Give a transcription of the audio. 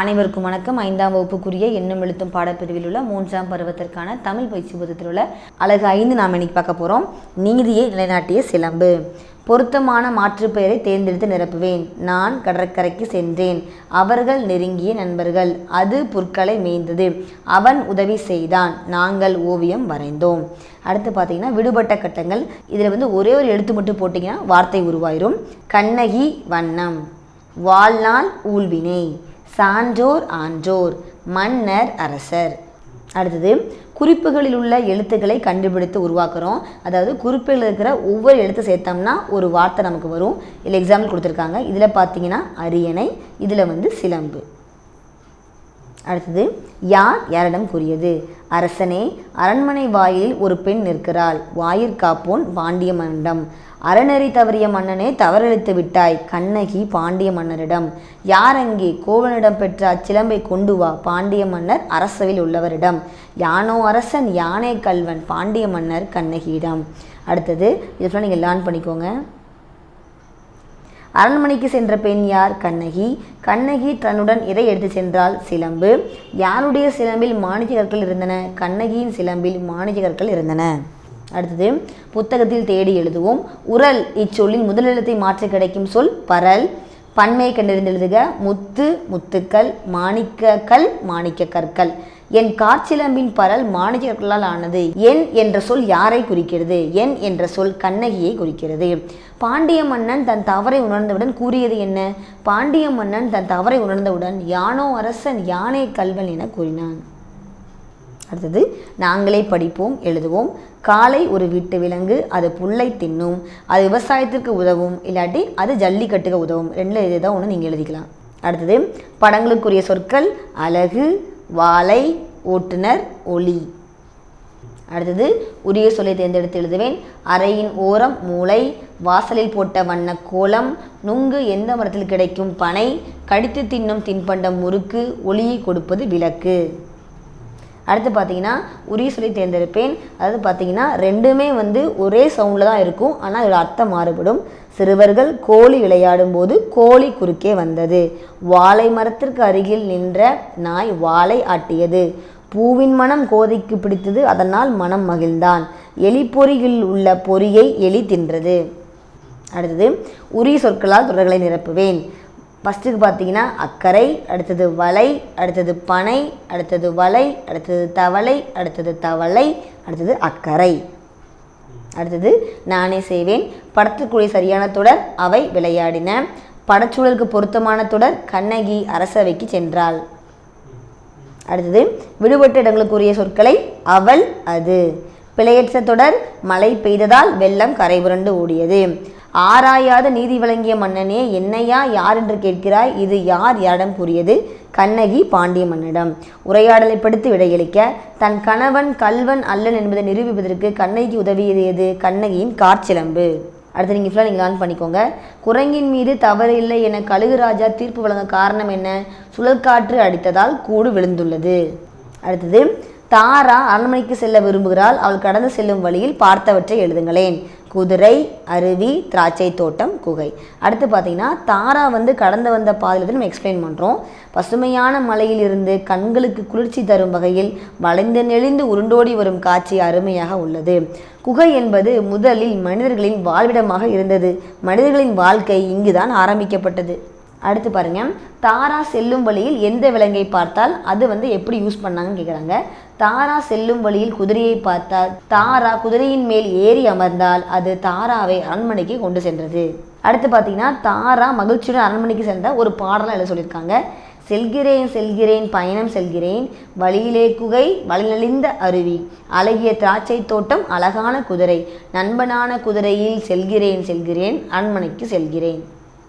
அனைவருக்கும் வணக்கம். ஐந்தாம் வகுப்புக்குரிய எண்ணம் எழுத்தும் பாடப்பிரிவில் உள்ள மூன்றாம் பருவத்திற்கான தமிழ் பயிற்சி புத்தகத்தில் உள்ள அழகு ஐந்து நாம் இன்னைக்கு பார்க்க போகிறோம் நீதியை நிலைநாட்டிய சிலம்பு. பொருத்தமான மாற்று பெயரை தேர்ந்தெடுத்து நிரப்புவேன். நான் கடற்கரைக்கு சென்றேன். அவர்கள் நெருங்கிய நண்பர்கள். அது புற்களை மேய்ந்தது. அவன் உதவி செய்தான். நாங்கள் ஓவியம் வரைந்தோம். அடுத்து பார்த்தீங்கன்னா விடுபட்ட கட்டங்கள். இதில் வந்து ஒரே ஒரு எழுத்து மட்டும் போட்டிங்கன்னா வார்த்தை உருவாயிரும். கண்ணகி வண்ணம். வாழ்நாள் ஊழ்வினை. சான்றோர் ஆன்றோர் மன்னர் அரசர். அடுத்தது குறிப்புகளில் உள்ள எழுத்துக்களை கண்டுபிடித்து உருவாக்குறோம். அதாவது குறிப்பில் இருக்கிற ஒவ்வொரு எழுத்து சேர்த்தோம்னா ஒரு வார்த்தை நமக்கு வரும். இதில் எக்ஸாம்பிள் கொடுத்துருக்காங்க. இதில் பார்த்தீங்கன்னா அரியணை இதில் வந்து சிலம்பு. அடுத்தது யார் யாரிடம் கூறியது? அரசனே அரண்மனை வாயிலில் ஒரு பெண் நிற்கிறாள். வாயிற்காப்போன் பாண்டிய மன்னம் அறநெறி தவறிய மன்னனே தவறளித்து விட்டாய் கண்ணகி பாண்டிய மன்னரிடம். யார் அங்கே? கோவனிடம் பெற்ற அச்சிலம்பை கொண்டு வா பாண்டிய மன்னர் அரசவில் உள்ளவரிடம். யானோ அரசன் யானை கல்வன் பாண்டிய மன்னர் கண்ணகியிடம். அடுத்தது இதெல்லாம் நீங்கள் லேர்ன் பண்ணிக்கோங்க. அரண்மனைக்கு சென்ற பெண் யார்? கண்ணகி. கண்ணகி தன்னுடன் எதை எடுத்து சென்றால் சிலம்பு. யாருடைய சிலம்பில் மாணிக்க கற்கள் இருந்தன. கண்ணகியின் சிலம்பில் மாணிக்க கற்கள் இருந்தன. அடுத்தது புத்தகத்தில் தேடி எழுதுவோம். உரல். இச்சொல்லின் முதலெழுத்தை மாற்ற கிடைக்கும் சொல் பரல். பன்மையை கண்டறிந்து எழுதுக. முத்து முத்துக்கள் மாணிக்கக்கல் மாணிக்க கற்கள் என் காற்சிலம்பின் பரல் மாணிக்க ஆனது. என் என்ற சொல் யாரை குறிக்கிறது? என் என்ற சொல் கண்ணகியை குறிக்கிறது. பாண்டிய மன்னன் தன் தவறை உணர்ந்தவுடன் கூறியது என்ன? பாண்டிய மன்னன் தன் தவறை உணர்ந்தவுடன் யானோ அரசன் யானை கல்வன் என கூறினான். அடுத்தது நாங்களே படிப்போம் எழுதுவோம். காலை ஒரு வீட்டு விலங்கு அது புல்லை தின்னும். அது விவசாயத்திற்கு உதவும் இல்லாட்டி அது ஜல்லிக்கட்டுக்கு உதவும். ரெண்டில் இதுதான் ஒன்று நீங்கள் எழுதிக்கலாம். அடுத்தது படங்களுக்குரிய சொற்கள் அழகு வாழை ஓட்டுநர் ஒளி. அடுத்தது உரிய சொல்லை தேர்ந்தெடுத்து எழுதுவேன். அறையின் ஓரம் மூளை வாசலில் போட்ட வண்ண கோலம் நுங்கு எந்த மரத்தில் கிடைக்கும் பனை கடித்து தின்னும் தின்பண்டம் முறுக்கு ஒளியை கொடுப்பது விளக்கு. அடுத்து பார்த்தீங்கன்னா உரிய சொல்லி தேர்ந்தெடுப்பேன். அதாவது பார்த்தீங்கன்னா ரெண்டுமே வந்து ஒரே சவுண்டில் தான் இருக்கும். ஆனால் இதோட அர்த்தம் மாறுபடும். சிறுவர்கள் கோழி விளையாடும் போது கோழி குறுக்கே வந்தது. வாழை மரத்திற்கு அருகில் நின்ற நாய் வாழை ஆட்டியது. பூவின் மனம் கோதைக்கு பிடித்தது அதனால் மனம் மகிழ்ந்தான். எலி பொறியில் உள்ள பொறியை எலி தின்றது. அடுத்தது உரிய சொற்களால் தொடர்களை நிரப்புவேன். ஃபஸ்ட்டுக்கு பார்த்தீங்கன்னா அக்கறை அடுத்தது வலை அடுத்தது பனை அடுத்தது வலை அடுத்தது தவளை அடுத்தது தவளை அடுத்தது அக்கறை. அடுத்தது நானே செய்வேன். படத்துக்குரிய சரியான தொடர் அவை விளையாடின. படச்சூழலுக்கு பொருத்தமான தொடர் கண்ணகி அரசவைக்கு சென்றாள். அடுத்தது விடுபட்ட இடங்களுக்குரிய சொற்களை அவள் அது. பிழையற்ற தொடர் மழை பெய்ததால் வெள்ளம் கரை புரண்டு ஓடியது. ஆராயாத நீதி வழங்கிய மன்னனே என்னையா யார் என்று கேட்கிறாய்? இது யார் யாரிடம் கூறியது? கண்ணகி பாண்டிய மன்னிடம் உரையாடலை படுத்து விடையளிக்க தன் கணவன் கல்வன் அல்லன் என்பதை நிரூபிப்பதற்கு கண்ணகிக்கு உதவியது எது? கண்ணகியின் காற்சிலம்பு. அடுத்து நீங்கள் ஃபுல்லாக நீங்கள் லேர்ன் பண்ணிக்கோங்க. குரங்கின் மீது தவறு இல்லை என கழுகு ராஜா தீர்ப்பு வழங்க காரணம் என்ன? சுழற்காற்று அடித்ததால் கூடு விழுந்துள்ளது. அடுத்தது தாரா அரண்மனைக்கு செல்ல விரும்புகிறாள். அவள் கடந்து செல்லும் வழியில் பார்த்தவற்றை எழுதுங்களேன். குதிரை அருவி திராட்சை தோட்டம் குகை. அடுத்து பார்த்தீங்கன்னா தாரா வந்து கடந்து வந்த பாதையில் நம்ம எக்ஸ்பிளைன் பண்ணுறோம் பசுமையான மலையிலிருந்து கண்களுக்கு குளிர்ச்சி தரும் வகையில் வளைந்து நெளிந்து உருண்டோடி வரும் காட்சி அருமையாக உள்ளது. குகை என்பது முதலில் மனிதர்களின் வாழ்விடமாக இருந்தது. மனிதர்களின் வாழ்க்கை இங்குதான் ஆரம்பிக்கப்பட்டது. அடுத்து பாருங்க. தாரா செல்லும் வழியில் எந்த விலங்கை பார்த்தால் அது வந்து எப்படி யூஸ் பண்ணாங்கன்னு கேட்குறாங்க தாரா செல்லும் வழியில் குதிரையை பார்த்தால் தாரா குதிரையின் மேல் ஏறி அமர்ந்தால் அது தாராவை அரண்மனைக்கு கொண்டு சென்றது. அடுத்து பார்த்தீங்கன்னா தாரா மகிழ்ச்சியுடன் அரண்மனைக்கு சென்ற ஒரு பாடலாம் எழுத சொல்லியிருக்காங்க. செல்கிறேன் செல்கிறேன் பயணம் செல்கிறேன் வழியிலே குகை வழிநலிந்த அருவி அழகிய திராட்சை தோட்டம் அழகான குதிரை நண்பனான குதிரையில் செல்கிறேன் செல்கிறேன் அரண்மனைக்கு செல்கிறேன்.